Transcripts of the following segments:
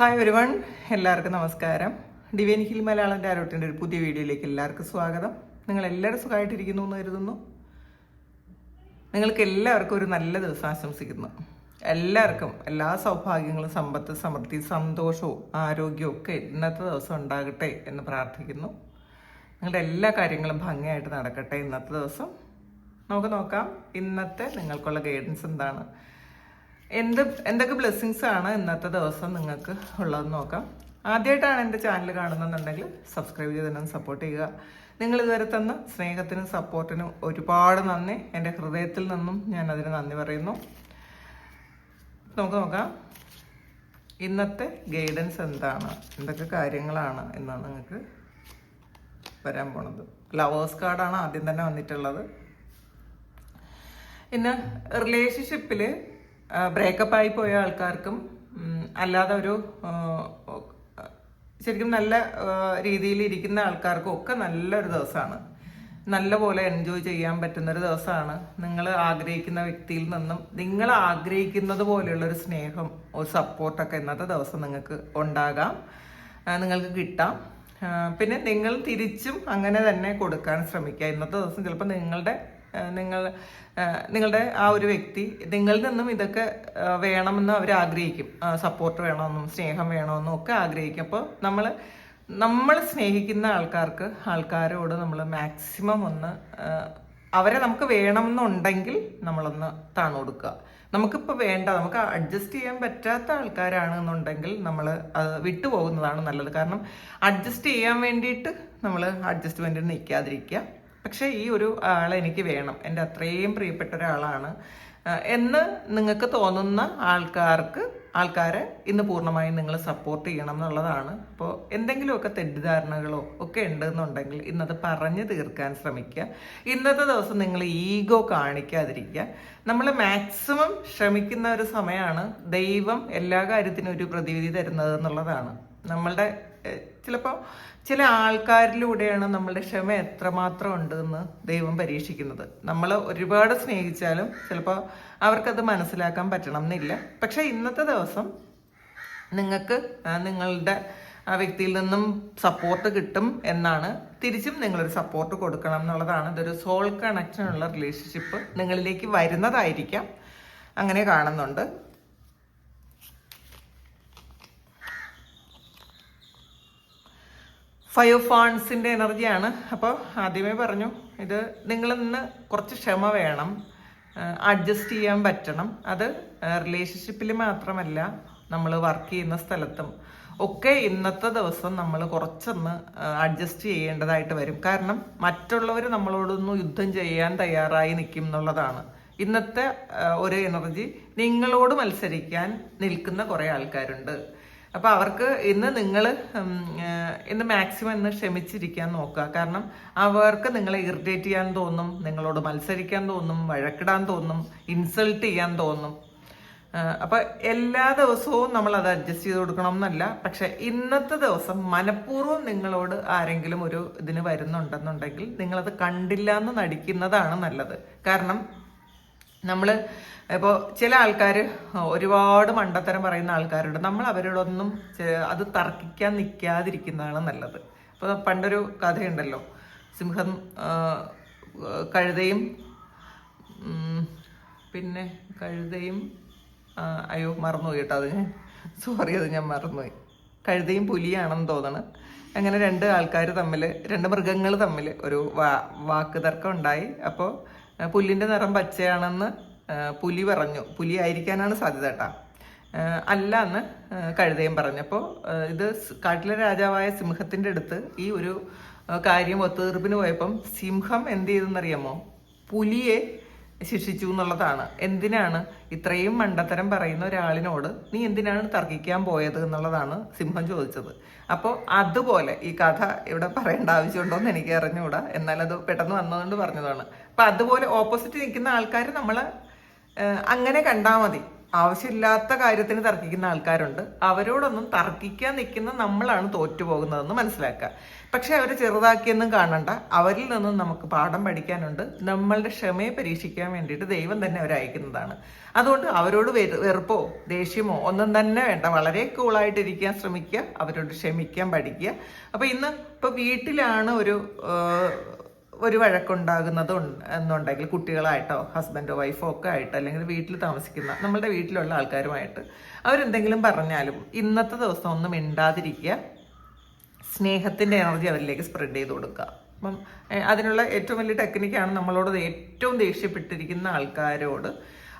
Hi ഒരുവൺ എല്ലാവർക്കും നമസ്കാരം. Divine hill Malayalam ഡയറോട്ടിന്റെ ഒരു പുതിയ വീഡിയോയിലേക്ക് എല്ലാവർക്കും സ്വാഗതം. നിങ്ങൾ എല്ലാവരും സുഖമായിട്ടിരിക്കുന്നു എന്ന് കരുതുന്നു. നിങ്ങൾക്ക് എല്ലാവർക്കും ഒരു നല്ല ദിവസം ആശംസിക്കുന്നു. എല്ലാവർക്കും എല്ലാ സൗഭാഗ്യങ്ങളും സമ്പത്ത് സമൃദ്ധി സന്തോഷവും ആരോഗ്യവും ഒക്കെ ഇന്നത്തെ ദിവസം ഉണ്ടാകട്ടെ എന്ന് പ്രാർത്ഥിക്കുന്നു. നിങ്ങളുടെ എല്ലാ കാര്യങ്ങളും ഭംഗിയായിട്ട് നടക്കട്ടെ ഇന്നത്തെ ദിവസം. നമുക്ക് നോക്കാം ഇന്നത്തെ നിങ്ങൾക്കുള്ള ഗൈഡൻസ് എന്താണ്? എന്ത് എന്തൊക്കെ ബ്ലെസ്സിങ്സ് ആണ് ഇന്നത്തെ ദിവസം നിങ്ങൾക്ക് ഉള്ളതെന്ന് നോക്കാം. ആദ്യമായിട്ടാണ് എന്റെ ചാനൽ കാണുന്നുണ്ടെങ്കിൽ സബ്സ്ക്രൈബ് ചെയ്ത് തന്നെ സപ്പോർട്ട് ചെയ്യുക. നിങ്ങൾ ഇതുവരെ തന്ന സ്നേഹത്തിനും സപ്പോർട്ടിനും ഒരുപാട് നന്ദി. എന്റെ ഹൃദയത്തിൽ നിന്നും ഞാൻ അതിന് നന്ദി പറയുന്നു. നമുക്ക് നോക്കാം. ഇന്നത്തെ ഗൈഡൻസ് എന്താണ്? എന്തൊക്കെ കാര്യങ്ങളാണ് എന്നാണ് നിങ്ങൾക്ക് വരാൻ പോണത്. ലവേഴ്സ് കാർഡാണ് ആദ്യം തന്നെ വന്നിട്ടുള്ളത്. ഇന്ന് റിലേഷൻഷിപ്പിൽ ബ്രേക്കപ്പ് ആയി പോയ ആൾക്കാർക്കും അല്ലാതെ ഒരു ശരിക്കും നല്ല രീതിയിൽ ഇരിക്കുന്ന ആൾക്കാർക്കും ഒക്കെ നല്ലൊരു ദിവസമാണ്. നല്ലപോലെ എൻജോയ് ചെയ്യാൻ പറ്റുന്നൊരു ദിവസമാണ്. നിങ്ങൾ ആഗ്രഹിക്കുന്ന വ്യക്തിയിൽ നിന്നും നിങ്ങൾ ആഗ്രഹിക്കുന്നത് പോലെയുള്ള ഒരു സ്നേഹം ഒരു സപ്പോർട്ടൊക്കെ ഇന്നത്തെ ദിവസം നിങ്ങൾക്ക് ഉണ്ടാകാം. നിങ്ങൾക്ക് കിട്ടാം. പിന്നെ നിങ്ങൾ തിരിച്ചും അങ്ങനെ തന്നെ കൊടുക്കാൻ ശ്രമിക്കുക. ഇന്നത്തെ ദിവസം ചിലപ്പോൾ നിങ്ങളുടെ നിങ്ങൾ നിങ്ങളുടെ ആ ഒരു വ്യക്തി നിങ്ങളിൽ നിന്നും ഇതൊക്കെ വേണമെന്ന് അവർ ആഗ്രഹിക്കും. സപ്പോർട്ട് വേണമെന്നും സ്നേഹം വേണമെന്നും ഒക്കെ ആഗ്രഹിക്കും. അപ്പോൾ നമ്മൾ നമ്മൾ സ്നേഹിക്കുന്ന ആൾക്കാർക്ക് ആൾക്കാരോട് നമ്മൾ മാക്സിമം ഒന്ന് അവരെ നമുക്ക് വേണമെന്നുണ്ടെങ്കിൽ നമ്മളൊന്ന് താണു കൊടുക്കുക. നമുക്കിപ്പോൾ വേണ്ട നമുക്ക് അഡ്ജസ്റ്റ് ചെയ്യാൻ പറ്റാത്ത ആൾക്കാരാണെന്നുണ്ടെങ്കിൽ നമ്മൾ അത് വിട്ടുപോകുന്നതാണ് നല്ലത്. കാരണം അഡ്ജസ്റ്റ് ചെയ്യാൻ വേണ്ടിയിട്ട് നമ്മൾ അഡ്ജസ്റ്റ്മെന്റിന് നിൽക്കാതിരിക്കുക. പക്ഷേ ഈ ഒരു ആളെ എനിക്ക് വേണം. എന്റെ അത്രയും പ്രിയപ്പെട്ട ഒരാളാണ്. എന്ന് നിങ്ങൾക്ക് തോന്നുന്ന ആൾക്കാർക്ക് ആൾക്കാരെ ഇന്ന് പൂർണമായും നിങ്ങൾ സപ്പോർട്ട് ചെയ്യണം എന്നുള്ളതാണ്. അപ്പോൾ എന്തെങ്കിലുമൊക്കെ തെറ്റിദ്ധാരണകളോ ഒക്കെ ഉണ്ടെന്നുണ്ടെങ്കിൽ ഇന്നത് പറഞ്ഞു തീർക്കാൻ ശ്രമിക്കുക. ഇന്നത്തെ ദിവസം നിങ്ങൾ ഈഗോ കാണിക്കാതിരിക്കുക. നമ്മൾ മാക്സിമം ശ്രമിക്കുന്ന ഒരു സമയമാണ് ദൈവം എല്ലാ കാര്യത്തിനും ഒരു പ്രതിവിധി തരുന്നത് എന്നുള്ളതാണ്. നമ്മളുടെ ചിലപ്പോൾ ചില ആൾക്കാരിലൂടെയാണ് നമ്മളുടെ ക്ഷമ എത്രമാത്രം ഉണ്ടെന്ന് ദൈവം പരീക്ഷിക്കുന്നത്. നമ്മൾ ഒരുപാട് സ്നേഹിച്ചാലും ചിലപ്പോൾ അവർക്കത് മനസ്സിലാക്കാൻ പറ്റണം എന്നില്ല പക്ഷെ ഇന്നത്തെ ദിവസം നിങ്ങൾക്ക് നിങ്ങളുടെ ആ വ്യക്തിയിൽ നിന്നും സപ്പോർട്ട് കിട്ടും എന്നാണ് തിരിച്ചും നിങ്ങളൊരു സപ്പോർട്ട് കൊടുക്കണം എന്നുള്ളതാണ്. ഇതൊരു സോൾ കണക്ഷൻ ഉള്ള റിലേഷൻഷിപ്പ് നിങ്ങളിലേക്ക് വരുന്നതായിരിക്കാം. അങ്ങനെ കാണുന്നുണ്ട്. ഫൈവ് ഫാൺസിന്റെ എനർജിയാണ്. അപ്പോൾ ആദ്യമേ പറഞ്ഞു ഇത് നിങ്ങൾ നിന്ന് കുറച്ച് ക്ഷമ വേണം അഡ്ജസ്റ്റ് ചെയ്യാൻ പറ്റണം. അത് റിലേഷൻഷിപ്പിൽ മാത്രമല്ല നമ്മൾ വർക്ക് ചെയ്യുന്ന സ്ഥലത്തും ഒക്കെ ഇന്നത്തെ ദിവസം നമ്മൾ കുറച്ചൊന്ന് അഡ്ജസ്റ്റ് ചെയ്യേണ്ടതായിട്ട് വരും. കാരണം മറ്റുള്ളവർ നമ്മളോടൊന്നും യുദ്ധം ചെയ്യാൻ തയ്യാറായി നിൽക്കും എന്നുള്ളതാണ്. ഇന്നത്തെ ഒരു എനർജി നിങ്ങളോട് മത്സരിക്കാൻ നിൽക്കുന്ന കുറേ ആൾക്കാരുണ്ട്. അപ്പൊ അവർക്ക് ഇന്ന് നിങ്ങൾ ഇന്ന് മാക്സിമം ഇന്ന് ക്ഷമിച്ചിരിക്കാൻ നോക്കുക. കാരണം അവർക്ക് നിങ്ങളെ ഇറിറ്റേറ്റ് ചെയ്യാൻ തോന്നും നിങ്ങളോട് മത്സരിക്കാൻ തോന്നും വഴക്കിടാൻ തോന്നും ഇൻസൾട്ട് ചെയ്യാൻ തോന്നും. അപ്പോൾ അപ്പൊ എല്ലാ ദിവസവും നമ്മൾ അത് അഡ്ജസ്റ്റ് ചെയ്ത് കൊടുക്കണം എന്നല്ല. പക്ഷെ ഇന്നത്തെ ദിവസം മനഃപൂർവം നിങ്ങളോട് ആരെങ്കിലും ഒരു ഇതിന് വരുന്നുണ്ടെന്നുണ്ടെങ്കിൽ നിങ്ങളത് കണ്ടില്ല എന്ന് നടിക്കുന്നതാണ് നല്ലത്. കാരണം നമ്മൾ ഇപ്പോൾ ചില ആൾക്കാർ ഒരുപാട് മണ്ടത്തരം പറയുന്ന ആൾക്കാരുണ്ട്. നമ്മൾ അവരോടൊന്നും അത് തർക്കിക്കാൻ നിൽക്കാതിരിക്കുന്നതാണ് നല്ലത്. ഇപ്പോൾ പണ്ടൊരു കഥയുണ്ടല്ലോ. സിംഹം കഴുതയും പിന്നെ കഴുതയും അയ്യോ മറന്നുപോയി കേട്ടോ അത്. സോറി അത് ഞാൻ മറന്നുപോയി. കഴുതയും പുലിയാണെന്ന് തോന്നണ്. അങ്ങനെ രണ്ട് ആൾക്കാർ തമ്മിൽ രണ്ട് മൃഗങ്ങൾ തമ്മിൽ ഒരു വാ വാക്ക് തർക്കം ഉണ്ടായി. അപ്പോൾ പുല്ലിന്റെ നിറം പച്ചയാണെന്ന് പുലി പറഞ്ഞു. പുലി ആയിരിക്കാനാണ് സാധ്യത കേട്ടാ. അല്ല എന്ന് കഴുതയും പറഞ്ഞപ്പോൾ ഇത് കാട്ടിലെ രാജാവായ സിംഹത്തിന്റെ അടുത്ത് ഈ ഒരു കാര്യം ഒത്തുതീർപ്പിന് പോയപ്പം സിംഹം എന്ത് ചെയ്തെന്നറിയാമോ? പുലിയെ ശിക്ഷിച്ചു എന്നുള്ളതാണ്. എന്തിനാണ് ഇത്രയും മണ്ടത്തരം പറയുന്ന ഒരാളിനോട് നീ എന്തിനാണ് തർക്കിക്കാൻ പോയത് എന്നുള്ളതാണ് സിംഹം ചോദിച്ചത്. അപ്പോൾ അതുപോലെ ഈ കഥ ഇവിടെ പറയേണ്ട ആവശ്യമുണ്ടോ എന്ന് എനിക്ക് അറിഞ്ഞുകൂടാ എന്നാൽ അത് പെട്ടെന്ന് വന്നതുകൊണ്ട് പറഞ്ഞതാണ്. അപ്പം അതുപോലെ ഓപ്പോസിറ്റ് നിൽക്കുന്ന ആൾക്കാർ നമ്മൾ അങ്ങനെ കണ്ടാൽ മതി. ആവശ്യമില്ലാത്ത കാര്യത്തിന് തർക്കിക്കുന്ന ആൾക്കാരുണ്ട്. അവരോടൊന്നും തർക്കിക്കാൻ നിൽക്കുന്ന നമ്മളാണ് തോറ്റുപോകുന്നതെന്ന് മനസ്സിലാക്കുക. പക്ഷെ അവരെ ചെറുതാക്കിയൊന്നും കാണണ്ട. അവരിൽ നിന്നും നമുക്ക് പാഠം പഠിക്കാനുണ്ട്. നമ്മളുടെ ക്ഷമയെ പരീക്ഷിക്കാൻ വേണ്ടിയിട്ട് ദൈവം തന്നെ അവരെ അയക്കുന്നതാണ്. അതുകൊണ്ട് അവരോട് വെറുപ്പോ ദേഷ്യമോ ഒന്നും തന്നെ വേണ്ട. വളരെ കൂളായിട്ടിരിക്കാൻ ശ്രമിക്കുക. അവരോട് ക്ഷമിക്കാൻ പഠിക്കുക. അപ്പൊ ഇന്ന് ഇപ്പൊ വീട്ടിലാണ് ഒരു ഒരു വഴക്കുണ്ടാകുന്നത് എന്നുണ്ടെങ്കിൽ കുട്ടികളായിട്ടോ ഹസ്ബൻഡോ വൈഫോ ഒക്കെ ആയിട്ട് അല്ലെങ്കിൽ വീട്ടിൽ താമസിക്കുന്ന നമ്മളുടെ വീട്ടിലുള്ള ആൾക്കാരുമായിട്ട് അവരെന്തെങ്കിലും പറഞ്ഞാലും ഇന്നത്തെ ദിവസം ഒന്നും മിണ്ടാതിരിക്കുക. സ്നേഹത്തിന്റെ എനർജി അവരിലേക്ക് സ്പ്രെഡ് ചെയ്ത് കൊടുക്കുക. അപ്പം അതിനുള്ള ഏറ്റവും വലിയ ടെക്നിക്കാണ് നമ്മളോട് ഏറ്റവും ദേഷ്യപ്പെട്ടിരിക്കുന്ന ആൾക്കാരോട്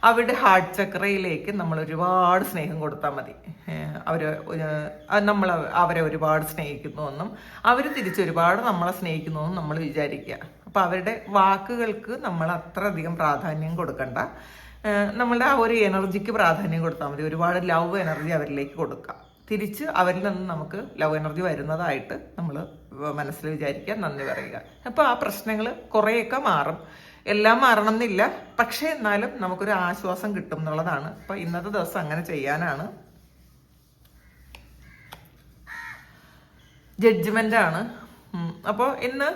അവരുടെ ഹാർട്ട് ചക്രയിലേക്ക് നമ്മൾ ഒരുപാട് സ്നേഹം കൊടുത്താൽ മതി. അവർ നമ്മൾ അവരെ ഒരുപാട് സ്നേഹിക്കുന്നുവെന്നും അവർ തിരിച്ച് ഒരുപാട് നമ്മളെ സ്നേഹിക്കുന്നുവെന്നും നമ്മൾ വിചാരിക്കുക. അപ്പോൾ അവരുടെ വാക്കുകൾക്ക് നമ്മൾ അത്രയധികം പ്രാധാന്യം കൊടുക്കണ്ട. നമ്മളുടെ ആ ഒരു എനർജിക്ക് പ്രാധാന്യം കൊടുത്താൽ മതി. ഒരുപാട് ലവ് എനർജി അവരിലേക്ക് കൊടുക്കുക തിരിച്ച് അവരിൽ നിന്ന് നമുക്ക് ലവ് എനർജി വരുന്നതായിട്ട് നമ്മൾ മനസ്സിൽ വിചാരിക്കുക. നന്ദി പറയുക. അപ്പോൾ ആ പ്രശ്നങ്ങൾ കുറേയൊക്കെ മാറും. എല്ലാം മാറണം എന്നില്ല പക്ഷേ എന്നാലും നമുക്കൊരു ആശ്വാസം കിട്ടും എന്നുള്ളതാണ്. അപ്പോൾ ഇന്നത്തെ ദിവസം അങ്ങനെ ചെയ്യാനാണ്. ജഡ്ജ്മെന്റ് ആണ്. അപ്പോൾ ഇന്ന്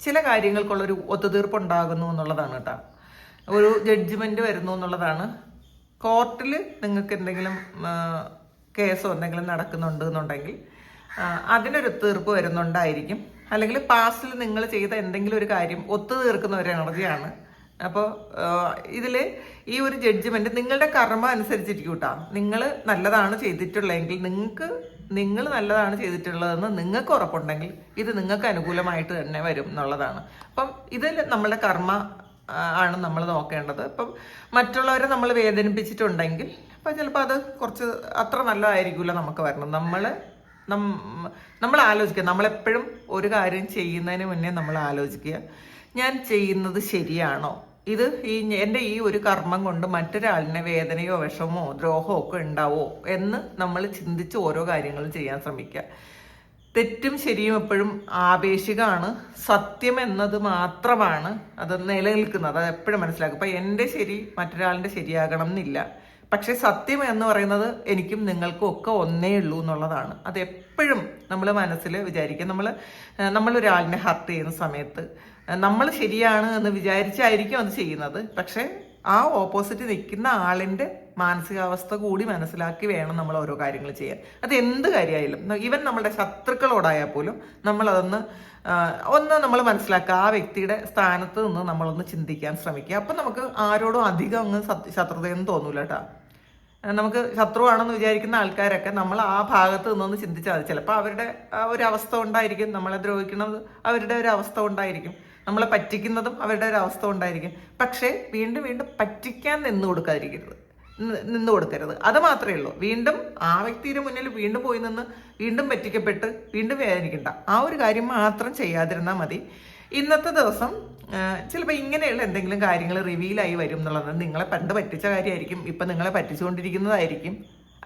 ചില കാര്യങ്ങൾക്കുള്ളൊരു ഒത്തുതീർപ്പ് ഉണ്ടാകുന്നു എന്നുള്ളതാണ് കേട്ടോ. ഒരു ജഡ്ജ്മെന്റ് വരുന്നു എന്നുള്ളതാണ്. കോർട്ടിൽ നിങ്ങൾക്ക് എന്തെങ്കിലും കേസോ എന്തെങ്കിലും നടക്കുന്നുണ്ട് എന്നുണ്ടെങ്കിൽ അതിനൊരു തീർപ്പ് വരുന്നുണ്ടായിരിക്കും. അല്ലെങ്കിൽ പാസ്റ്റിൽ നിങ്ങൾ ചെയ്ത എന്തെങ്കിലും ഒരു കാര്യം ഒത്തു തീർക്കുന്ന ഒരു എനർജിയാണ് അപ്പോൾ ഇതിൽ ഈ ഒരു ജഡ്ജ്മെന്റ് നിങ്ങളുടെ കർമ്മ അനുസരിച്ചിരിക്കും കേട്ടോ നിങ്ങൾ നല്ലതാണ് ചെയ്തിട്ടുള്ളതെങ്കിൽ നിങ്ങൾക്ക് നിങ്ങൾ നല്ലതാണ് ചെയ്തിട്ടുള്ളതെന്ന് നിങ്ങൾക്ക് ഉറപ്പുണ്ടെങ്കിൽ ഇത് നിങ്ങൾക്ക് അനുകൂലമായിട്ട് തന്നെ വരും എന്നുള്ളതാണ്. അപ്പം ഇതിൽ നമ്മളുടെ കർമ്മ ആണ് നമ്മൾ നോക്കേണ്ടത്. ഇപ്പം മറ്റുള്ളവരെ നമ്മൾ വേദനിപ്പിച്ചിട്ടുണ്ടെങ്കിൽ അപ്പം ചിലപ്പോൾ അത് കുറച്ച് അത്ര നല്ലതായിരിക്കില്ല നമുക്ക് വരണം. നമ്മൾ നമ്മൾ ആലോചിക്കുക. നമ്മളെപ്പോഴും ഒരു കാര്യം ചെയ്യുന്നതിന് മുന്നേ നമ്മൾ ആലോചിക്കുക. ഞാൻ ചെയ്യുന്നത് ശരിയാണോ? ഇത് ഈ എന്റെ ഈ ഒരു കർമ്മം കൊണ്ട് മറ്റൊരാളിനെ വേദനയോ വിഷമോ ദ്രോഹമോ ഒക്കെ ഉണ്ടാവോ എന്ന് നമ്മൾ ചിന്തിച്ച് ഓരോ കാര്യങ്ങളും ചെയ്യാൻ ശ്രമിക്കുക. തെറ്റും ശരിയും എപ്പോഴും ആപേക്ഷികമാണ്. സത്യം എന്നത് മാത്രമാണ് അത് നിലനിൽക്കുന്നത്. അത് എപ്പോഴും മനസ്സിലാക്കും ഇപ്പം എന്റെ ശരി മറ്റൊരാളിന്റെ ശരിയാകണം എന്നില്ല. പക്ഷെ സത്യം എന്ന് പറയുന്നത് എനിക്കും നിങ്ങൾക്കും ഒക്കെ ഒന്നേ ഉള്ളൂ എന്നുള്ളതാണ്. അത് എപ്പോഴും നമ്മൾ മനസ്സിൽ വിചാരിക്കുക നമ്മൾ നമ്മളൊരാളിനെ ഹർട്ട് ചെയ്യുന്ന സമയത്ത് നമ്മൾ ശരിയാണ് എന്ന് വിചാരിച്ചായിരിക്കും അത് ചെയ്യുന്നത്. പക്ഷേ ആ ഓപ്പോസിറ്റ് നിൽക്കുന്ന ആളിന്റെ മാനസികാവസ്ഥ കൂടി മനസ്സിലാക്കി വേണം നമ്മൾ ഓരോ കാര്യങ്ങൾ ചെയ്യാൻ. അത് എന്ത് കാര്യമായാലും ഈവൻ നമ്മുടെ ശത്രുക്കളോടായാൽ പോലും നമ്മളതൊന്ന് ഒന്ന് നമ്മൾ മനസ്സിലാക്കുക. ആ വ്യക്തിയുടെ സ്ഥാനത്ത് നിന്ന് നമ്മളൊന്ന് ചിന്തിക്കാൻ ശ്രമിക്കുക. അപ്പം നമുക്ക് ആരോടും അധികം അങ്ങ് ശത്രുതയെന്ന് തോന്നൂല കേട്ടോ. നമുക്ക് ശത്രുവാണെന്ന് വിചാരിക്കുന്ന ആൾക്കാരൊക്കെ നമ്മൾ ആ ഭാഗത്ത് നിന്നൊന്ന് ചിന്തിച്ചാൽ മതി. ചിലപ്പോൾ അവരുടെ ഒരു അവസ്ഥ ഉണ്ടായിരിക്കും. നമ്മളെ ദ്രോഹിക്കുന്നത് അവരുടെ ഒരു അവസ്ഥ ഉണ്ടായിരിക്കും. നമ്മളെ പറ്റിക്കുന്നതും അവരുടെ ഒരു അവസ്ഥ ഉണ്ടായിരിക്കും. പക്ഷേ വീണ്ടും വീണ്ടും പറ്റിക്കാൻ നിന്ന് കൊടുക്കാതിരിക്കരുത്. നിന്ന് കൊടുക്കരുത്. അത് മാത്രമേ ഉള്ളൂ. വീണ്ടും ആ വ്യക്തിയുടെ മുന്നിൽ വീണ്ടും പോയി നിന്ന് വീണ്ടും പറ്റിക്കപ്പെട്ട് വീണ്ടും വേദനിക്കണ്ട. ആ ഒരു കാര്യം മാത്രം ചെയ്യാതിരുന്നാൽ മതി. ഇന്നത്തെ ദിവസം ചിലപ്പോൾ ഇങ്ങനെയുള്ള എന്തെങ്കിലും കാര്യങ്ങൾ റിവീലായി വരും എന്നുള്ളത് നിങ്ങളെ പണ്ട് പറ്റിച്ച കാര്യമായിരിക്കും ഇപ്പം നിങ്ങളെ പറ്റിച്ചുകൊണ്ടിരിക്കുന്നതായിരിക്കും.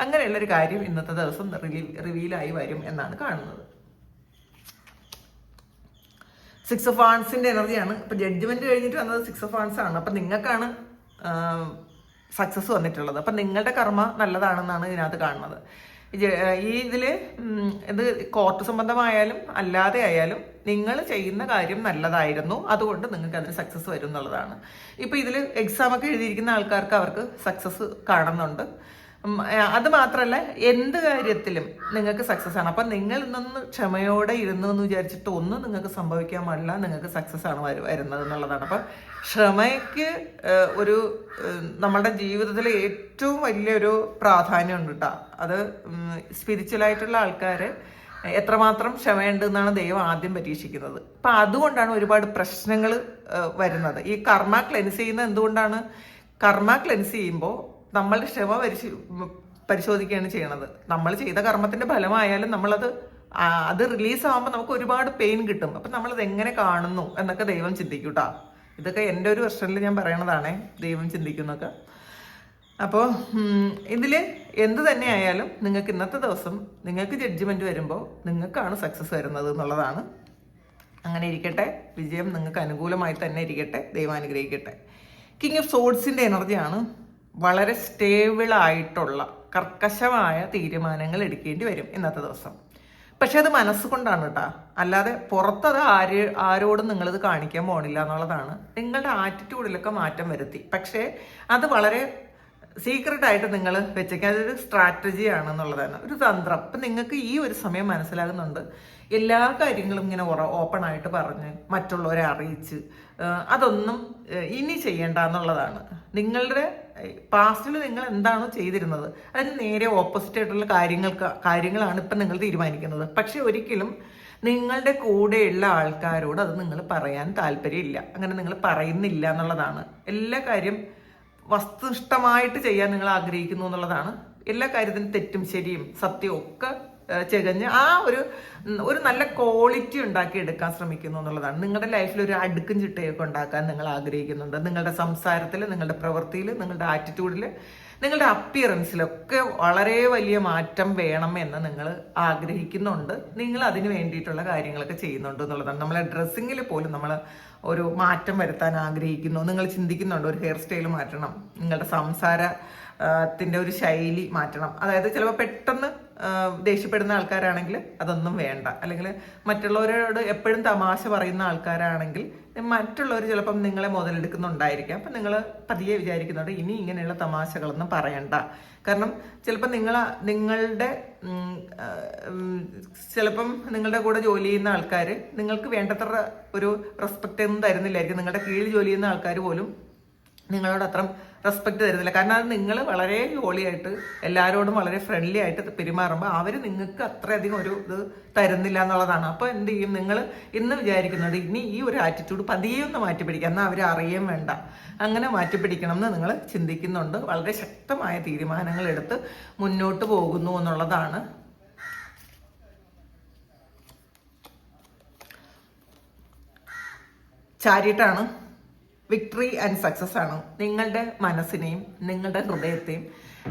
അങ്ങനെയുള്ളൊരു കാര്യം ഇന്നത്തെ ദിവസം റിവീലായി വരും എന്നാണ് കാണുന്നത്. സിക്സ് ഓഫ് ആൺസിന്റെ എനർജിയാണ്. ഇപ്പൊ ജഡ്ജ്മെന്റ് കഴിഞ്ഞിട്ട് വന്നത് സിക്സ് ഓഫ് ആൺസ് ആണ്. അപ്പൊ നിങ്ങൾക്കാണ് സക്സസ് വന്നിട്ടുള്ളത്. അപ്പൊ നിങ്ങളുടെ കർമ്മ നല്ലതാണെന്നാണ് ഇതിനകത്ത് കാണുന്നത്. ഈ ഇതിൽ ഇത് കോർട്ട് സംബന്ധമായാലും അല്ലാതെ ആയാലും നിങ്ങൾ ചെയ്യുന്ന കാര്യം നല്ലതായിരുന്നു. അതുകൊണ്ട് നിങ്ങൾക്ക് അതിന് സക്സസ് വരും എന്നുള്ളതാണ്. ഇപ്പൊ ഇതിൽ എക്സാം ഒക്കെ എഴുതിയിരിക്കുന്ന ആൾക്കാർക്ക് അവർക്ക് സക്സസ് കാണുന്നുണ്ട്. അത് മാത്രമല്ല എന്ത് കാര്യത്തിലും നിങ്ങൾക്ക് സക്സസ് ആണ്. അപ്പം നിങ്ങൾ ഇന്നൊന്ന് ക്ഷമയോടെ ഇരുന്നു എന്ന് വിചാരിച്ചിട്ട് ഒന്നും നിങ്ങൾക്ക് സംഭവിക്കാൻ പാടില്ല നിങ്ങൾക്ക് സക്സസ് ആണ് വരുന്നത് എന്നുള്ളതാണ്. അപ്പം ക്ഷമയ്ക്ക് ഒരു നമ്മളുടെ ജീവിതത്തിൽ ഏറ്റവും വലിയൊരു പ്രാധാന്യം ഉണ്ട് കേട്ടോ അത് സ്പിരിച്വൽ ആയിട്ടുള്ള ആൾക്കാര് എത്രമാത്രം ക്ഷമയുണ്ട് എന്നാണ് ദൈവം ആദ്യം പരീക്ഷിക്കുന്നത്. അപ്പം അതുകൊണ്ടാണ് ഒരുപാട് പ്രശ്നങ്ങൾ വരുന്നത്. ഈ കർമ്മ ക്ലെൻസ് ചെയ്യുന്നത് എന്തുകൊണ്ടാണ്? കർമ്മ ക്ലെൻസ് ചെയ്യുമ്പോൾ നമ്മളുടെ ക്ഷമ പരിശോ പരിശോധിക്കുകയാണ് ചെയ്യണത്. നമ്മൾ ചെയ്ത കർമ്മത്തിന്റെ ഫലമായാലും നമ്മളത് അത് റിലീസ് ആകുമ്പോൾ നമുക്ക് ഒരുപാട് പെയിൻ കിട്ടും. അപ്പം നമ്മളത് എങ്ങനെ കാണുന്നു എന്നൊക്കെ ദൈവം ചിന്തിക്കൂട്ടാ. ഇതൊക്കെ എന്റെ ഒരു വെർഷനിൽ ഞാൻ പറയണതാണേ. ദൈവം ചിന്തിക്കുന്നൊക്കെ. അപ്പോൾ ഇതിൽ എന്ത് തന്നെ ആയാലും നിങ്ങൾക്ക് ഇന്നത്തെ ദിവസം നിങ്ങൾക്ക് ജഡ്ജ്മെന്റ് വരുമ്പോൾ നിങ്ങൾക്കാണ് സക്സസ് വരുന്നത് എന്നുള്ളതാണ്. അങ്ങനെ ഇരിക്കട്ടെ. വിജയം നിങ്ങൾക്ക് അനുകൂലമായി തന്നെ ഇരിക്കട്ടെ. ദൈവം അനുഗ്രഹിക്കട്ടെ. കിങ് ഓഫ് സോഡ്സിന്റെ എനർജിയാണ് വളരെ സ്റ്റേബിളായിട്ടുള്ള കർക്കശമായ തീരുമാനങ്ങൾ എടുക്കേണ്ടി വരും ഇന്നത്തെ ദിവസം. പക്ഷെ അത് മനസ്സുകൊണ്ടാണ് കേട്ടോ. അല്ലാതെ പുറത്തത് ആര് ആരോടും നിങ്ങളിത് കാണിക്കാൻ പോണില്ല എന്നുള്ളതാണ്. നിങ്ങളുടെ ആറ്റിറ്റ്യൂഡിലൊക്കെ മാറ്റം വരുത്തി. പക്ഷേ അത് വളരെ സീക്രട്ട് ആയിട്ട് നിങ്ങൾ വെച്ചേക്കാൻ അതൊരു സ്ട്രാറ്റജിയാണെന്നുള്ളതാണ് ഒരു തന്ത്രം. അപ്പം നിങ്ങൾക്ക് ഈ ഒരു സമയം മനസ്സിലാകുന്നുണ്ട്. എല്ലാ കാര്യങ്ങളും ഇങ്ങനെ ഓപ്പൺ ആയിട്ട് പറഞ്ഞ് മറ്റുള്ളവരെ അറിയിച്ച് അതൊന്നും ഇനി ചെയ്യേണ്ട എന്നുള്ളതാണ്. നിങ്ങളുടെ പാസ്റ്റിൽ നിങ്ങൾ എന്താണോ ചെയ്തിരുന്നത് അതിന് നേരെ ഓപ്പോസിറ്റ് ആയിട്ടുള്ള കാര്യങ്ങൾക്ക് കാര്യങ്ങളാണ് ഇപ്പം നിങ്ങൾ തീരുമാനിക്കുന്നത്. പക്ഷെ ഒരിക്കലും നിങ്ങളുടെ കൂടെയുള്ള ആൾക്കാരോട് അത് നിങ്ങൾ പറയാൻ താല്പര്യമില്ല. അങ്ങനെ നിങ്ങൾ പറയുന്നില്ല എന്നുള്ളതാണ്. എല്ലാ കാര്യം വസ്തുനിഷ്ഠമായിട്ട് ചെയ്യാൻ നിങ്ങൾ ആഗ്രഹിക്കുന്നു എന്നുള്ളതാണ്. എല്ലാ കാര്യത്തിനും തെറ്റും ശരിയും സത്യവും ഒക്കെ ചെകഞ്ഞ് ആ ഒരു ഒരു നല്ല ക്വാളിറ്റി ഉണ്ടാക്കി എടുക്കാൻ ശ്രമിക്കുന്നു എന്നുള്ളതാണ്. നിങ്ങളുടെ ലൈഫിൽ ഒരു അടുക്കും ചിട്ടയൊക്കെ ഉണ്ടാക്കാൻ നിങ്ങൾ ആഗ്രഹിക്കുന്നുണ്ട്. നിങ്ങളുടെ സംസാരത്തിൽ നിങ്ങളുടെ പ്രവൃത്തിയിൽ നിങ്ങളുടെ ആറ്റിറ്റ്യൂഡിൽ നിങ്ങളുടെ അപ്പിയറൻസിലൊക്കെ വളരെ വലിയ മാറ്റം വേണം എന്ന് നിങ്ങൾ ആഗ്രഹിക്കുന്നുണ്ട്. നിങ്ങൾ അതിന് വേണ്ടിയിട്ടുള്ള കാര്യങ്ങളൊക്കെ ചെയ്യുന്നുണ്ട് എന്നുള്ളതാണ്. നമ്മളെ ഡ്രസ്സിങ്ങിൽ പോലും നമ്മൾ ഒരു മാറ്റം വരുത്താൻ ആഗ്രഹിക്കുന്നു. നിങ്ങൾ ചിന്തിക്കുന്നുണ്ട് ഒരു ഹെയർ സ്റ്റൈൽ മാറ്റണം. നിങ്ങളുടെ സംസാര ആ, ത്തിന്റെ ഒരു ശൈലി മാറ്റണം. അതായത് ചിലപ്പോൾ പെട്ടെന്ന് ദേഷ്യപ്പെടുന്ന ആൾക്കാരാണെങ്കിൽ അതൊന്നും വേണ്ട. അല്ലെങ്കിൽ മറ്റുള്ളവരോട് എപ്പോഴും തമാശ പറയുന്ന ആൾക്കാരാണെങ്കിൽ മറ്റുള്ളവർ ചിലപ്പം നിങ്ങളെ മുതലെടുക്കുന്നുണ്ടായിരിക്കാം. അപ്പം നിങ്ങൾ പതിയെ വിചാരിക്കുന്നുണ്ട് ഇനി ഇങ്ങനെയുള്ള തമാശകളൊന്നും പറയണ്ട. കാരണം ചിലപ്പം നിങ്ങൾ നിങ്ങളുടെ ചിലപ്പം നിങ്ങളുടെ കൂടെ ജോലി ചെയ്യുന്ന ആൾക്കാർ നിങ്ങൾക്ക് വേണ്ടത്ര ഒരു റെസ്പെക്റ്റ് ഒന്നും തരുന്നില്ലായിരിക്കും. നിങ്ങളുടെ കീഴിൽ ജോലി ചെയ്യുന്ന ആൾക്കാർ പോലും നിങ്ങളോട് അത്ര റെസ്പെക്ട് തരുന്നില്ല. കാരണം അത് നിങ്ങൾ വളരെ ജോളിയായിട്ട് എല്ലാവരോടും വളരെ ഫ്രണ്ട്ലി ആയിട്ട് പെരുമാറുമ്പോൾ അവർ നിങ്ങൾക്ക് അത്രയധികം ഒരു ഇത് തരുന്നില്ല എന്നുള്ളതാണ്. അപ്പോൾ എന്ത് ചെയ്യും? നിങ്ങൾ ഇന്ന് വിചാരിക്കുന്നത് ഇനി ഈ ഒരു ആറ്റിറ്റ്യൂഡ് പതിയെ ഒന്ന് മാറ്റി പിടിക്കുക എന്നാൽ അവർ അറിയാൻ വേണ്ട. അങ്ങനെ മാറ്റി പിടിക്കണം എന്ന് നിങ്ങൾ ചിന്തിക്കുന്നുണ്ട്. വളരെ ശക്തമായ തീരുമാനങ്ങൾ എടുത്ത് മുന്നോട്ട് പോകുന്നു എന്നുള്ളതാണ്. ചാരിട്ടാണ് വിക്ടറി ആൻഡ് സക്സസ് ആണ് നിങ്ങളുടെ മനസ്സിനെയും നിങ്ങളുടെ ഹൃദയത്തെയും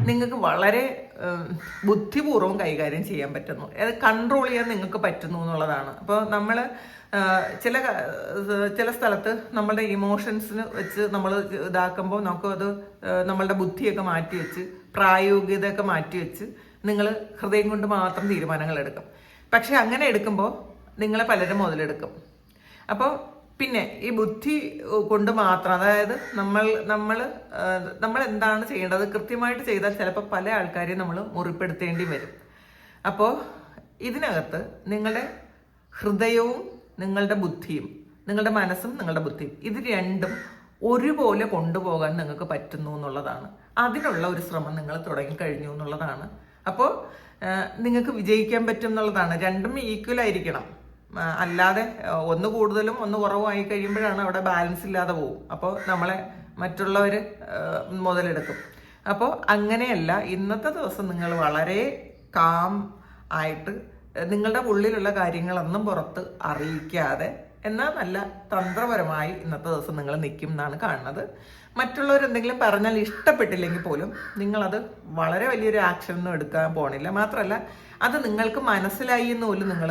നിങ്ങൾക്ക് വളരെ ബുദ്ധിപൂർവം കൈകാര്യം ചെയ്യാൻ പറ്റുന്നു. അത് കൺട്രോൾ ചെയ്യാൻ നിങ്ങൾക്ക് പറ്റുന്നു എന്നുള്ളതാണ്. അപ്പോൾ നമ്മൾ ചില ചില സ്ഥലത്ത് നമ്മളുടെ ഇമോഷൻസിന് വെച്ച് നമ്മൾ ഇതാക്കുമ്പോൾ നമുക്ക് അത് നമ്മളുടെ ബുദ്ധിയൊക്കെ മാറ്റി വെച്ച് പ്രായോഗികതയൊക്കെ മാറ്റി വെച്ച് നിങ്ങൾ ഹൃദയം കൊണ്ട് മാത്രം തീരുമാനങ്ങൾ എടുക്കും. പക്ഷെ അങ്ങനെ എടുക്കുമ്പോൾ നിങ്ങളെ പലരും മുതലെടുക്കും. അപ്പോൾ പിന്നെ ഈ ബുദ്ധി കൊണ്ട് മാത്രം അതായത് നമ്മൾ നമ്മൾ നമ്മൾ എന്താണ് ചെയ്യേണ്ടത്? കൃത്യമായിട്ട് ചെയ്താൽ ചിലപ്പോൾ പല ആൾക്കാരെയും നമ്മൾ മുറിപ്പെടുത്തേണ്ടി വരും. അപ്പോൾ ഇതിനകത്ത് നിങ്ങളുടെ ഹൃദയവും നിങ്ങളുടെ ബുദ്ധിയും നിങ്ങളുടെ മനസ്സും നിങ്ങളുടെ ബുദ്ധിയും ഇത് രണ്ടും ഒരുപോലെ കൊണ്ടുപോകാൻ നിങ്ങൾക്ക് പറ്റുന്നു എന്നുള്ളതാണ്. അതിനുള്ള ഒരു ശ്രമം നിങ്ങൾ തുടങ്ങിക്കഴിഞ്ഞു എന്നുള്ളതാണ്. അപ്പോൾ നിങ്ങൾക്ക് വിജയിക്കാൻ പറ്റും എന്നുള്ളതാണ്. രണ്ടും ഈക്വൽ ആയിരിക്കണം. അല്ലാതെ ഒന്ന് കൂടുതലും ഒന്ന് കുറവുമായി കഴിയുമ്പോഴാണ് അവിടെ ബാലൻസ് ഇല്ലാതെ പോകും. അപ്പോൾ നമ്മളെ മറ്റുള്ളവർ മുതലെടുക്കും. അപ്പോൾ അങ്ങനെയല്ല ഇന്നത്തെ ദിവസം നിങ്ങൾ വളരെ കാം ആയിട്ട് നിങ്ങളുടെ ഉള്ളിലുള്ള കാര്യങ്ങളൊന്നും പുറത്ത് അറിയിക്കാതെ എന്നാൽ നല്ല തന്ത്രപരമായി ഇന്നത്തെ ദിവസം നിങ്ങൾ നിൽക്കും എന്നാണ് കാണുന്നത്. മറ്റുള്ളവർ എന്തെങ്കിലും പറഞ്ഞാൽ ഇഷ്ടപ്പെട്ടില്ലെങ്കിൽ പോലും നിങ്ങളത് വളരെ വലിയൊരു ആക്ഷൻ ഒന്നും എടുക്കാൻ പോണില്ല. മാത്രമല്ല അത് നിങ്ങൾക്ക് മനസ്സിലായി എന്ന് പോലും നിങ്ങൾ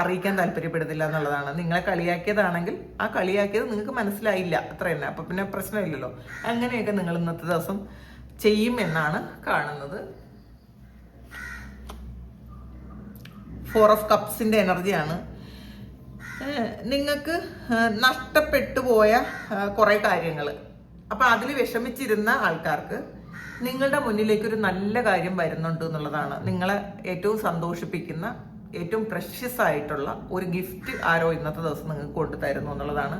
അറിയിക്കാൻ താല്പര്യപ്പെടുന്നില്ല എന്നുള്ളതാണ്. നിങ്ങളെ കളിയാക്കിയതാണെങ്കിൽ ആ കളിയാക്കിയത് നിങ്ങൾക്ക് മനസ്സിലായില്ല. അത്ര തന്നെ. അപ്പം പിന്നെ പ്രശ്നമില്ലല്ലോ. അങ്ങനെയൊക്കെ നിങ്ങൾ ഇന്നത്തെ ദിവസം ചെയ്യും എന്നാണ് കാണുന്നത്. ഫോർ ഓഫ് കപ്സിന്റെ എനർജിയാണ് നിങ്ങൾക്ക് നഷ്ടപ്പെട്ടു പോയ കുറേ കാര്യങ്ങൾ അപ്പൊ അതിൽ വിഷമിച്ചിരുന്ന ആൾക്കാർക്ക് നിങ്ങളുടെ മുന്നിലേക്ക് ഒരു നല്ല കാര്യം വരുന്നുണ്ട് എന്നുള്ളതാണ് നിങ്ങളെ ഏറ്റവും സന്തോഷിപ്പിക്കുന്ന ഏറ്റവും പ്രഷ്യസ് ആയിട്ടുള്ള ഒരു ഗിഫ്റ്റ് ആരോ ഇന്നത്തെ ദിവസം നിങ്ങൾക്ക് കൊണ്ടു തരുന്നു എന്നുള്ളതാണ്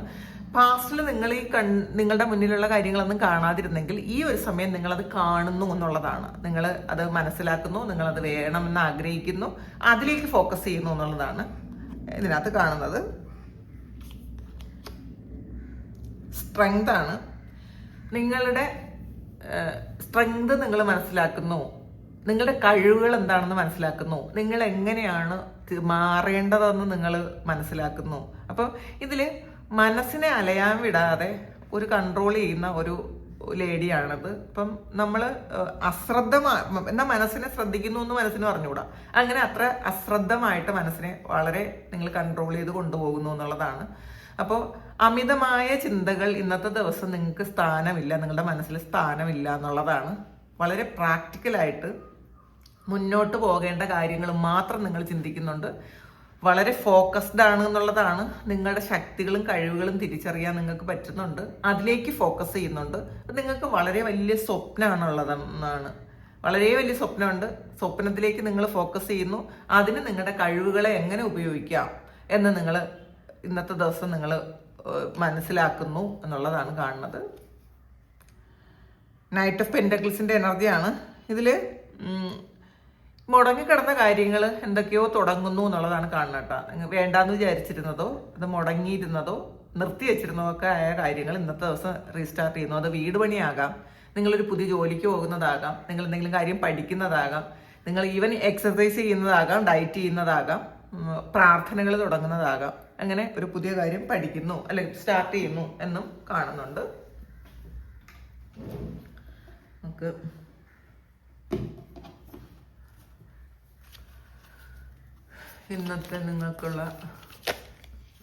പാസ്റ്റിൽ നിങ്ങൾ ഈ കൺ നിങ്ങളുടെ മുന്നിലുള്ള കാര്യങ്ങളൊന്നും കാണാതിരുന്നെങ്കിൽ ഈ ഒരു സമയം നിങ്ങളത് കാണുന്നു എന്നുള്ളതാണ്. നിങ്ങൾ അത് മനസ്സിലാക്കുന്നു നിങ്ങളത് വേണമെന്ന് ആഗ്രഹിക്കുന്നു അതിലേക്ക് ഫോക്കസ് ചെയ്യുന്നു എന്നുള്ളതാണ്. ഇതിനകത്ത് കാണുന്നത്. സ്ട്രെങ്ത് ആണ്. നിങ്ങളുടെ സ്ട്രെങ്ത് നിങ്ങൾ മനസ്സിലാക്കുന്നു. നിങ്ങളുടെ കഴിവുകൾ എന്താണെന്ന് മനസ്സിലാക്കുന്നു. നിങ്ങൾ എങ്ങനെയാണ് മാറേണ്ടതെന്ന് നിങ്ങൾ മനസ്സിലാക്കുന്നു. അപ്പോൾ ഇതിൽ മനസ്സിനെ അലയാൻ വിടാതെ ഒരു കൺട്രോൾ ചെയ്യുന്ന ഒരു ലേഡിയാണത്. ഇപ്പം നമ്മൾ അശ്രദ്ധമാ എന്നാൽ മനസ്സിനെ ശ്രദ്ധിക്കുന്നു എന്ന് മനസ്സിന് പറഞ്ഞുകൂടാ അങ്ങനെ അത്ര അശ്രദ്ധമായിട്ട് മനസ്സിനെ വളരെ നിങ്ങൾ കൺട്രോൾ ചെയ്ത് കൊണ്ടുപോകുന്നു എന്നുള്ളതാണ്. അപ്പോൾ അമിതമായ ചിന്തകൾ ഇന്നത്തെ ദിവസം നിങ്ങൾക്ക് സ്ഥാനമില്ല നിങ്ങളുടെ മനസ്സിൽ സ്ഥാനമില്ല എന്നുള്ളതാണ്. വളരെ പ്രാക്ടിക്കലായിട്ട് മുന്നോട്ട് പോകേണ്ട കാര്യങ്ങൾ മാത്രം നിങ്ങൾ ചിന്തിക്കുന്നുണ്ട്. വളരെ ഫോക്കസ്ഡ് ആണ് എന്നുള്ളതാണ് നിങ്ങളുടെ ശക്തികളും കഴിവുകളും തിരിച്ചറിയാൻ നിങ്ങൾക്ക് പറ്റുന്നുണ്ട്. അതിലേക്ക് ഫോക്കസ് ചെയ്യുന്നുണ്ട്. നിങ്ങൾക്ക് വളരെ വലിയ സ്വപ്നമാണുള്ളതെന്നാണ്. വളരെ വലിയ സ്വപ്നമുണ്ട്. സ്വപ്നത്തിലേക്ക് നിങ്ങൾ ഫോക്കസ് ചെയ്യുന്നു. അതിന് നിങ്ങളുടെ കഴിവുകളെ എങ്ങനെ ഉപയോഗിക്കാം എന്ന് നിങ്ങൾ ഇന്നത്തെ ദിവസം നിങ്ങൾ മനസ്സിലാക്കുന്നു എന്നുള്ളതാണ് കാണുന്നത്. നൈറ്റ് ഓഫ് പെന്റക്കിൾസിന്റെ എനർജിയാണ് ഇതിൽ മുടങ്ങിക്കിടന്ന കാര്യങ്ങൾ എന്തൊക്കെയോ തുടങ്ങുന്നു എന്നുള്ളതാണ് കാണുന്നത് വേണ്ടാന്ന് വിചാരിച്ചിരുന്നതോ അത് മുടങ്ങിയിരുന്നതോ നിർത്തി വെച്ചിരുന്നതോ ഒക്കെ ആയ കാര്യങ്ങൾ ഇന്നത്തെ ദിവസം റീസ്റ്റാർട്ട് ചെയ്യുന്നു. അത് വീട് പണിയാകാം നിങ്ങളൊരു പുതിയ ജോലിക്ക് പോകുന്നതാകാം നിങ്ങൾ എന്തെങ്കിലും കാര്യം പഠിക്കുന്നതാകാം നിങ്ങൾ ഈവൻ എക്സസൈസ് ചെയ്യുന്നതാകാം ഡയറ്റ് ചെയ്യുന്നതാകാം പ്രാർത്ഥനകൾ തുടങ്ങുന്നതാകാം. അങ്ങനെ ഒരു പുതിയ കാര്യം പഠിക്കുന്നു അല്ലെങ്കിൽ സ്റ്റാർട്ട് ചെയ്യുന്നു എന്നും കാണുന്നുണ്ട്. നമുക്ക് ഇന്നത്തെ നിങ്ങൾക്കുള്ള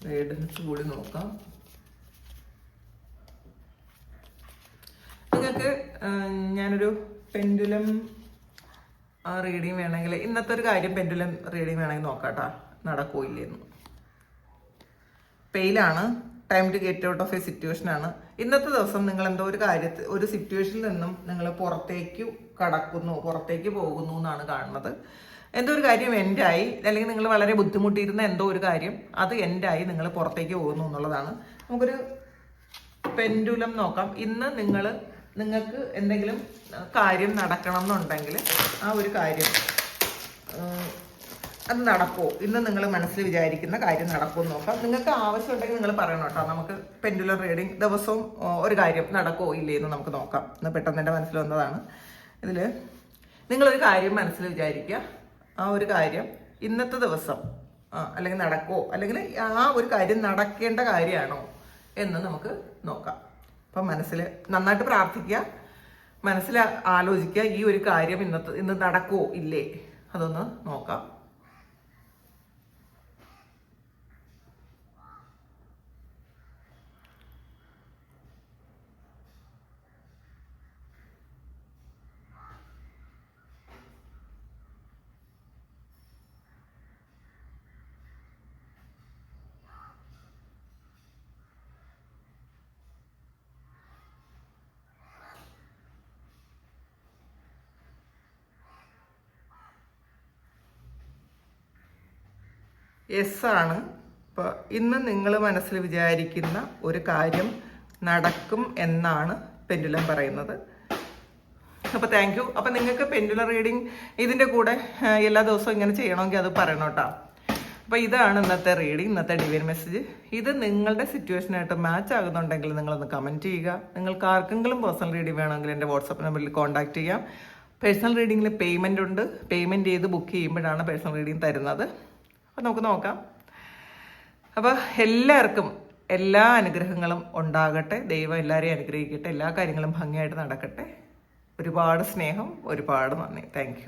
ഗൈഡൻസ് കൂടി നോക്കാം. നിങ്ങൾക്ക് ഞാനൊരു പെൻഡുലം റീഡിങ് വേണമെങ്കിൽ ഇന്നത്തെ ഒരു കാര്യം പെൻഡുലം റീഡിങ് വേണമെങ്കിൽ നോക്കാട്ടാ. കേട്ടോ നടക്കോ പെയിലാണ് time to get out of a situation ആണ്. ഇന്നത്തെ ദിവസം നിങ്ങൾ എന്തോ ഒരു കാര്യത്തിൽ ഒരു സിറ്റുവേഷനിൽ നിന്നും നിങ്ങൾ പുറത്തേക്ക് കടക്കുന്നു പുറത്തേക്ക് പോകുന്നു എന്നാണ് കാണുന്നത്. എന്തോ ഒരു കാര്യം എൻഡായി? അല്ലെങ്കിൽ നിങ്ങൾ വളരെ ബുദ്ധിമുട്ടിയിരുന്ന എന്തോ ഒരു കാര്യം അത് എൻഡായി നിങ്ങൾ പുറത്തേക്ക് പോകുന്നു എന്നുള്ളതാണ്. നമുക്കൊരു പെൻഡുലം നോക്കാം. ഇന്ന് നിങ്ങൾ നിങ്ങൾക്ക് എന്തെങ്കിലും കാര്യം നടക്കണം എന്നുണ്ടെങ്കിൽ ആ ഒരു കാര്യം അത് നടക്കുമോ ഇന്ന് നിങ്ങൾ മനസ്സിൽ വിചാരിക്കുന്ന കാര്യം നടക്കുമെന്ന് നോക്കാം. നിങ്ങൾക്ക് ആവശ്യം ഉണ്ടെങ്കിൽ നിങ്ങൾ പറയണം കേട്ടോ. നമുക്ക് പെൻഡുലർ റീഡിങ് ദിവസവും ഒരു കാര്യം നടക്കുമോ ഇല്ലേ എന്ന് നമുക്ക് നോക്കാം. ഇന്ന് പെട്ടെന്ന് എന്റെ മനസ്സിൽ വന്നതാണ്. ഇതിൽ നിങ്ങളൊരു കാര്യം മനസ്സിൽ വിചാരിക്കുക. ആ ഒരു കാര്യം ഇന്നത്തെ ദിവസം അല്ലെങ്കിൽ നടക്കുമോ അല്ലെങ്കിൽ ആ ഒരു കാര്യം നടക്കേണ്ട കാര്യമാണോ എന്ന് നമുക്ക് നോക്കാം. അപ്പം മനസ്സിൽ നന്നായിട്ട് പ്രാർത്ഥിക്കുക മനസ്സിൽ ആലോചിക്കുക ഈ ഒരു കാര്യം ഇന്നത്തെ ഇന്ന് നടക്കുമോ ഇല്ലേ? അതൊന്ന് നോക്കാം. യെസ് ആണ്. ഇപ്പോൾ ഇന്ന് നിങ്ങൾ മനസ്സിൽ വിചാരിക്കുന്ന ഒരു കാര്യം നടക്കും എന്നാണ് പെൻഡുലം പറയുന്നത്. അപ്പോൾ താങ്ക് യു അപ്പോൾ നിങ്ങൾക്ക് പെൻഡുലർ റീഡിങ് ഇതിന്റെ കൂടെ എല്ലാ ദിവസവും ഇങ്ങനെ ചെയ്യണമെങ്കിൽ അത് പറയണം കേട്ടോ. അപ്പോൾ ഇതാണ് ഇന്നത്തെ റീഡിങ് ഇന്നത്തെ ഡിവൈൻ മെസ്സേജ് ഇത് നിങ്ങളുടെ സിറ്റുവേഷനായിട്ട് മാച്ച് ആകുന്നുണ്ടെങ്കിൽ നിങ്ങളൊന്ന് കമന്റ് ചെയ്യുക. നിങ്ങൾക്ക് ആർക്കെങ്കിലും പേഴ്സണൽ റീഡിംഗ് വേണമെങ്കിൽ എന്റെ വാട്സപ്പ് നമ്പറിൽ കോൺടാക്റ്റ് ചെയ്യാം. പേഴ്സണൽ റീഡിങ്ങിൽ പേയ്മെന്റ് ഉണ്ട്. പേയ്മെന്റ് ചെയ്ത് ബുക്ക് ചെയ്യുമ്പോഴാണ് പേഴ്സണൽ റീഡിംഗ് തരുന്നത്. അപ്പോൾ നമുക്ക് നോക്കാം. അപ്പോൾ എല്ലാവർക്കും എല്ലാ അനുഗ്രഹങ്ങളും ഉണ്ടാകട്ടെ. ദൈവം എല്ലാവരെയും അനുഗ്രഹിക്കട്ടെ. എല്ലാ കാര്യങ്ങളും ഭംഗിയായിട്ട് നടക്കട്ടെ. ഒരുപാട് സ്നേഹം ഒരുപാട് നന്ദി. താങ്ക്